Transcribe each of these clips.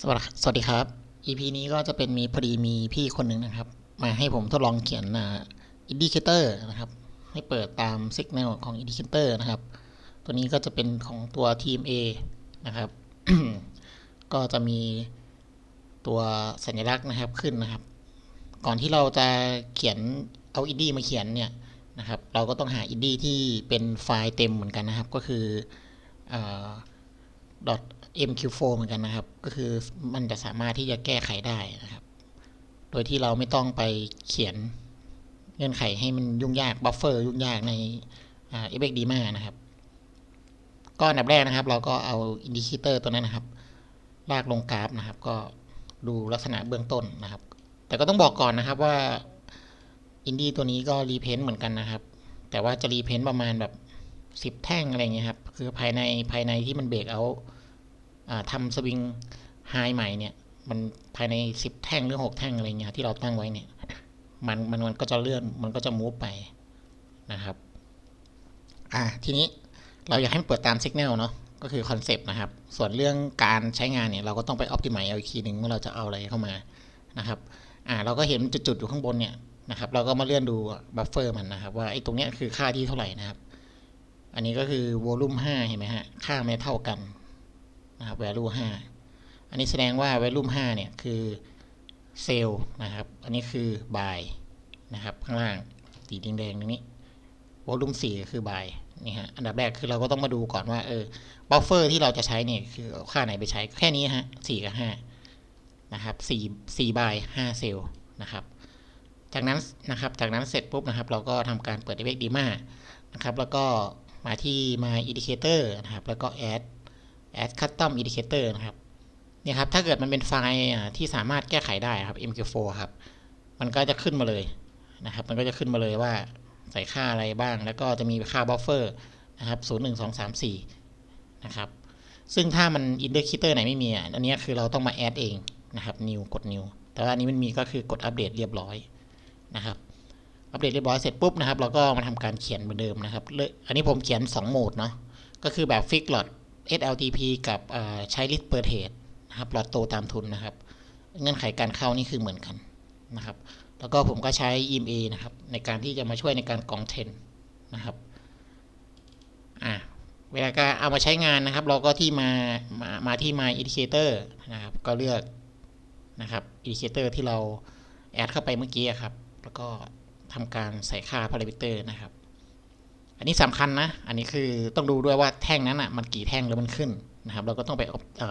สวัสดีครับ EP นี้ก็จะเป็นมีพอดีมีพี่คนหนึ่งนะครับ มาให้ผมทดลองเขียนอินดิเคเตอร์นะครับ ให้เปิดตามสัญญาณของอินดิเคเตอร์นะครับ ตัวนี้ก็จะเป็นของตัวทีม A นะครับ ก็จะมีตัวสัญลักษณ์นะครับขึ้นนะครับ ก่อนที่เราจะเขียนเอาอินดี้มาเขียนเนี่ยนะครับ เราก็ต้องหาอินดี้ที่เป็นไฟล์เต็มเหมือนกันนะครับ ก็คืออ .mq4 เหมือนกันนะครับ ก็คือมันจะสามารถที่จะแก้ไขได้นะครับ โดยที่เราไม่ต้องไปเขียนเงื่อนไขให้มันยุ่งยากบัฟเฟอร์ยุ่งยากในเอฟเอ็กดีมานะครับ ก็อันดับแรกนะครับ เราก็เอาอินดิเคเตอร์ตัวนั้นนะครับ ลากลงกราฟนะครับ ก็ดูลักษณะเบื้องต้นนะครับ แต่ก็ต้องบอกก่อนนะครับว่าอินดี้ตัวนี้ก็รีเพนต์เหมือนกันนะครับ แต่ว่าจะรีเพนต์ประมาณแบบ สิบแท่งอะไรเงี้ยครับ คือภายในภายในที่มันเบรกเอาทำสวิงไฮใหม่เนี่ย มันภายในสิบแท่งหรือหกแท่งอะไรเงี้ยที่เราตั้งไว้เนี่ย มันมันมันก็จะเลื่อนมันก็จะมูฟไปนะครับ อ่าทีนี้เราอยากให้มันเปิดตามสัญญาณเนาะก็คือคอนเซปต์นะครับ ส่วนเรื่องการใช้งานเนี่ย เราก็ต้องไปออ t ติ i ม e เอาอีกทีหนึ่งว่าเราจะเอาอะไรเข้ามานะครับ อ่าเราก็เห็นจุดๆอยู่ข้างบนเนี่ยนะครับ เราก็มาเลื่อนดูบัฟเฟอร์มันนะครับ ว่าไอ้ตรงเนี้ยคือค่าที่เท่าไหร่นะครับ อันนี้ก็คือวอลุ่ม5เห็นไหมฮะ ค่าไม่เท่ากันนะครับ value 5 อันนี้แสดงว่า value 5เนี่ยคือเซลล์นะครับ อันนี้คือ buy นะครับ ข้างล่างสีแดงๆตรงนี้ volume 4ก็คือ buy นี่ฮะ อันดับแรกคือเราก็ต้องมาดูก่อนว่าเออ buffer ที่เราจะใช้เนี่ยคือค่าไหนไปใช้แค่นี้ฮะ4กับ5นะครับ4 4 buy 5เซลล์นะครับ จากนั้นนะครับ จากนั้นเสร็จปุ๊บนะครับ เราก็ทำการเปิด effect dima นะครับ แล้วก็ มาที่ my indicator นะครับ แล้วก็ add add custom indicator นะครับเนี่ยครับ ถ้าเกิดมันเป็นไฟล์ที่สามารถแก้ไขได้ครับ mq4 ครับ มันก็จะขึ้นมาเลยนะครับ มันก็จะขึ้นมาเลยว่าใส่ค่าอะไรบ้าง แล้วก็จะมีค่า buffer นะครับ 0 1 2 3 4 นะครับ ซึ่งถ้ามัน indicator ไหนไม่มีอะอันนี้คือเราต้องมา add เองนะครับ new กด new แต่ว่าอันนี้มันมีก็คือกดอัปเดตเรียบร้อยนะครับ อัปเดตเรียบร้อยเสร็จปุ๊บนะครับเราก็มาทำการเขียนเหมือนเดิมนะครับอันนี้ผมเขียน 2 โหมดเนาะก็คือแบบ fix lot SLTP กับใช้ list per trade นะครับหลอตโตตามทุนนะครับ เงื่อนไขการเข้านี่คือเหมือนกันนะครับแล้วก็ผมก็ใช้ EMA นะครับในการที่จะมาช่วยในการกองเทนนะครับอ่าเวลาการเอามาใช้งานนะครับ เราก็ที่มามามาที่ my indicator นะครับ ก็เลือกนะครับ indicator ที่เราแอดเข้าไปเมื่อกี้ครับ แล้วก็ ทำการใส่ค่า parameter นะครับ อันนี้สำคัญนะ อันนี้คือต้องดูด้วยว่าแท่งนั้นอะมันกี่แท่งแล้วมันขึ้นนะครับ เราก็ต้องไป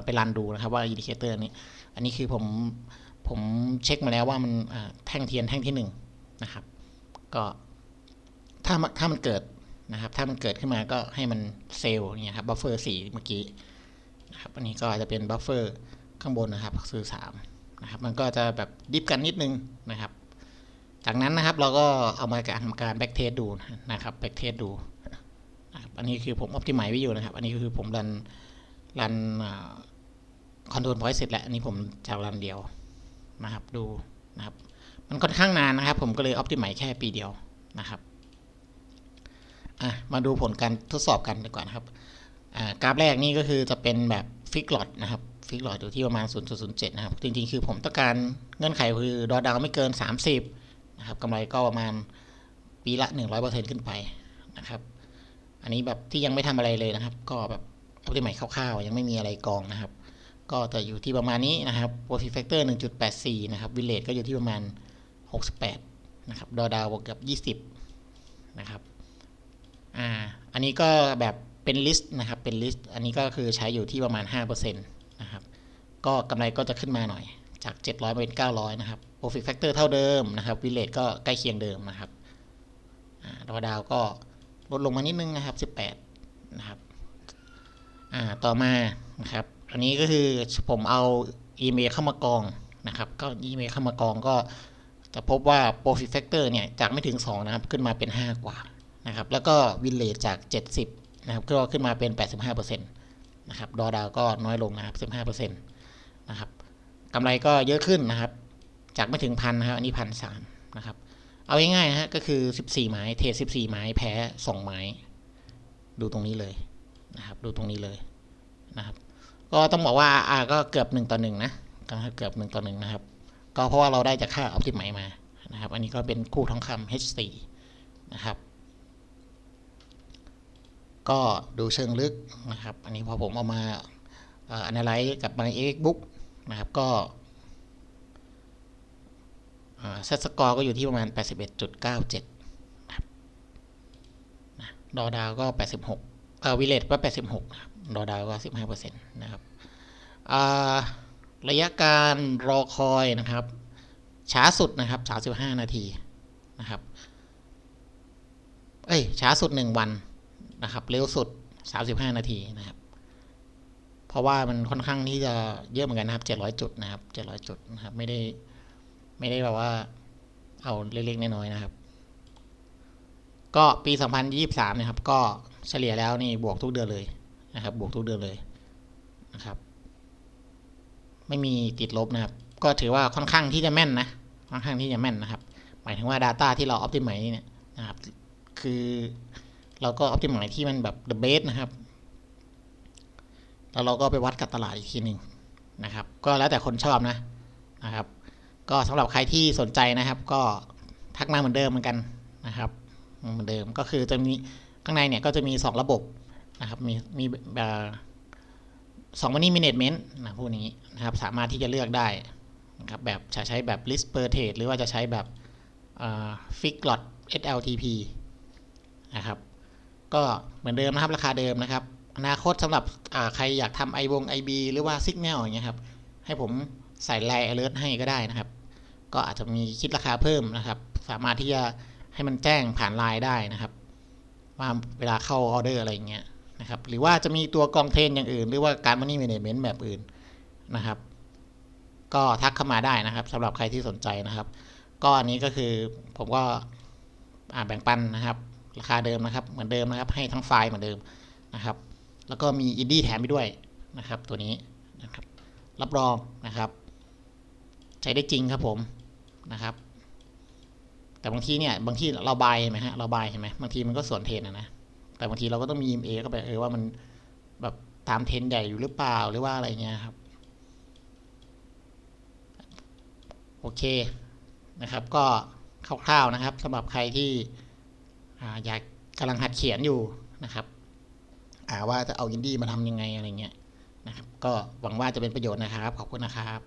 ไปรันดูนะครับว่าอินดิเคเตอร์นี้ อันนี้คือผมผมเช็คมาแล้วว่ามันแท่งเทียนแท่งที่1นนะครับ ก็ถ้าถ้ามันเกิดนะครับ ถ้ามันเกิดขึ้นมาก็ให้มันเซลล์เนี่ยครับบัฟเฟอร์สีเมื่อกี้นะครับ อันนี้ก็จะเป็นบัฟเฟอร์ข้างบนนะครับคือ3นะครับ มันก็จะแบบดิฟกันนิดนึงนะครับ จากนั้นนะครับเราก็เอามาการทำการแบ็กเทสดูนะครับแบ็กเทสดูอันนี้คือผมออ t ติ i ม e ไว้อยู่นะครับ อันนี้คือผมรันรันคอนโทรลพอยต์เสร็จแล้วอันนี้ผมจะรันเดียวนะครับดูนะครับมันค่อนข้างนานนะครับ ผมก็เลยออ t ติ i ม e แค่ปีเดียวนะครับอะมาดูผลการทดสอบกันดีกว่านะครับกราฟแรกนี่ก็คือจะเป็นแบบฟิกหลอดนะครับฟิกหลอดอยู่ที่ประมาณ 0.07 นะครับ จริงๆ คือผมต้องการเงื่อนไขคือดอดาวไม่เกิน 30 นะครับกำไรก็ประมาณปีละ 100%ขึ้นไปนะครับ อันนี้แบบที่ยังไม่ทำอะไรเลยนะครับ ก็แบบออ t ติ i ม e คร่าวๆ ยังไม่มีอะไรกองนะครับ ก็จะอยู่ที่ประมาณนี้นะครับ profit factor 1.84 นะครับวิลเลจก็อยู่ที่ประมาณ 68 นะครับ ดอดาวบวกกับ 20 นะครับ อ่า อันนี้ก็แบบเป็นลิสต์นะครับ เป็นลิสต์ อันนี้ก็คือใช้อยู่ที่ประมาณ 5%นะครับ ก็กำไรก็จะขึ้นมาหน่อย จาก 700เป็น 900 นะครับ profit factor เท่าเดิมนะครับวิลเลจก็ใกล้เคียงเดิมนะครับอ่าดอดาวก็ลดลงมานิดนึงนะครับ 18 นะครับต่อมานะครับ อันนี้ก็คือผมเอาอีเมลเข้ามากองนะครับ ก็อีเมลเข้ามากองก็จะพบว่า profit factor เนี่ยจากไม่ถึง 2 นะครับ ขึ้นมาเป็น 5 กว่านะครับ แล้วก็วินเลทจาก 70 นะครับ ก็ขึ้นมาเป็น 85%นะครับ ดอดาวก็น้อยลงนะครับ 15%นะครับ กำไรก็เยอะขึ้นนะครับ จากไม่ถึงพันนะครับอันนี้พันสามนะครับ เอาง่ายๆนะฮะก็คือ 14ไม้เทรด14ไม้แพ้2ไม้ดูตรงนี้เลยนะครับ ดูตรงนี้เลยนะครับ ก็ต้องบอกว่าอ่าก็เกือบหนึ่งต่อหนึ่งนะก็เกือบหนึ่งต่อหนึ่งนะครับ ก็เพราะว่าเราได้จากค่าออ t ติ i มมานะครับ อันนี้ก็เป็นคู่ทองคำ H4 นะครับก็ดูเชิงลึกนะครับ อันนี้พอผมเอามาอ่อ analyze กับ My Xbook นะครับก็เซตสกอร์ก็อยู่ที่ประมาณ 81.97นะครับนะดอดาวก็ 86เอ่อวิเลตก็ 86นะครับดอดาวก็ 15%นะครับระยะการรอคอยนะครับ ช้าสุดนะครับ 35 นาทีนะครับ เอ้ย ช้าสุด 1 วันนะครับ เร็วสุด 35 นาทีนะครับ ราะว่ามันค่อนข้างที่จะเยอะเหมือนกันนะครับ700จุดนะครับ700จุดนะครับ ไม่ได้ไม่ได้แบบว่าเอาเล็กๆน้อยๆนะครับ ก็ปี 2023นะครับ ก็เฉลี่ยแล้วนี่บวกทุกเดือนเลยนะครับ บวกทุกเดือนเลยนะครับ ไม่มีติดลบนะครับ ก็ถือว่าค่อนข้างที่จะแม่นนะค่อนข้างที่จะแม่นนะครับ หมายถึงว่า Data ที่เรา Optimize เนี่ยนะครับ คือเราก็ Optimize ที่มันแบบ the best นะครับ แล้วเราก็ไปวัดกับตลาดอีกทีหนึ่งนะครับ ก็แล้วแต่คนชอบนะนะครับ ก็สำหรับใครที่สนใจนะครับ ก็ทักมาเหมือนเดิมเหมือนกันนะครับ เหมือนเดิมก็คือจะมีข้างในเนี่ยก็จะมี 2 ระบบนะครับ มีมีสองวันนี้ management นะพวกนี้นะครับสามารถที่จะเลือกได้นะครับแบบจะใช้แบบ list per trade หรือว่าจะใช้แบบอ่า fix lot SLTP นะครับก็เหมือนเดิมนะครับราคาเดิมนะครับ อนาคตสำหรับใครอยากทำไอวง IB หรือว่า Signal อย่างเงี้ยครับ ให้ผมใส่ไลน์ alert ให้ก็ได้นะครับ ก็อาจจะมีคิดราคาเพิ่มนะครับ สามารถที่จะให้มันแจ้งผ่านไลน์ได้นะครับ ว่าเวลาเข้าออเดอร์อะไรอย่างเงี้ยนะครับ หรือว่าจะมีตัวกองเทรนอย่างอื่น หรือว่าการ money management แบบอื่นนะครับ ก็ทักเข้ามาได้นะครับสำหรับใครที่สนใจนะครับ ก็อันนี้ก็คือผมก็แบ่งปันนะครับ ราคาเดิมนะครับ เหมือนเดิมนะครับ ให้ทั้งไฟล์เหมือนเดิมนะครับ แล้วก็มีอินดี้แถมไปด้วยนะครับ ตัวนี้นะครับ รับรองนะครับ ใช้ได้จริงครับผมนะครับ แต่บางทีเนี่ยบางทีเราบายเห็นไหมฮะเราบายเห็นไหมบางทีมันก็สวนเทนนะนะแต่บางทีเราก็ต้องมี EMA ก็ไปเออว่ามันแบบตามเทนใหญ่อยู่หรือเปล่าหรือว่าอะไรเงี้ยครับโอเคนะครับ ก็คร่าวๆนะครับสำหรับใครที่ออยากกำลังหัดเขียนอยู่นะครับ ว่าจะเอาอินดี้มาทำยังไงอะไรเงี้ยนะครับ ก็หวังว่าจะเป็นประโยชน์นะครับ ขอบคุณนะครับ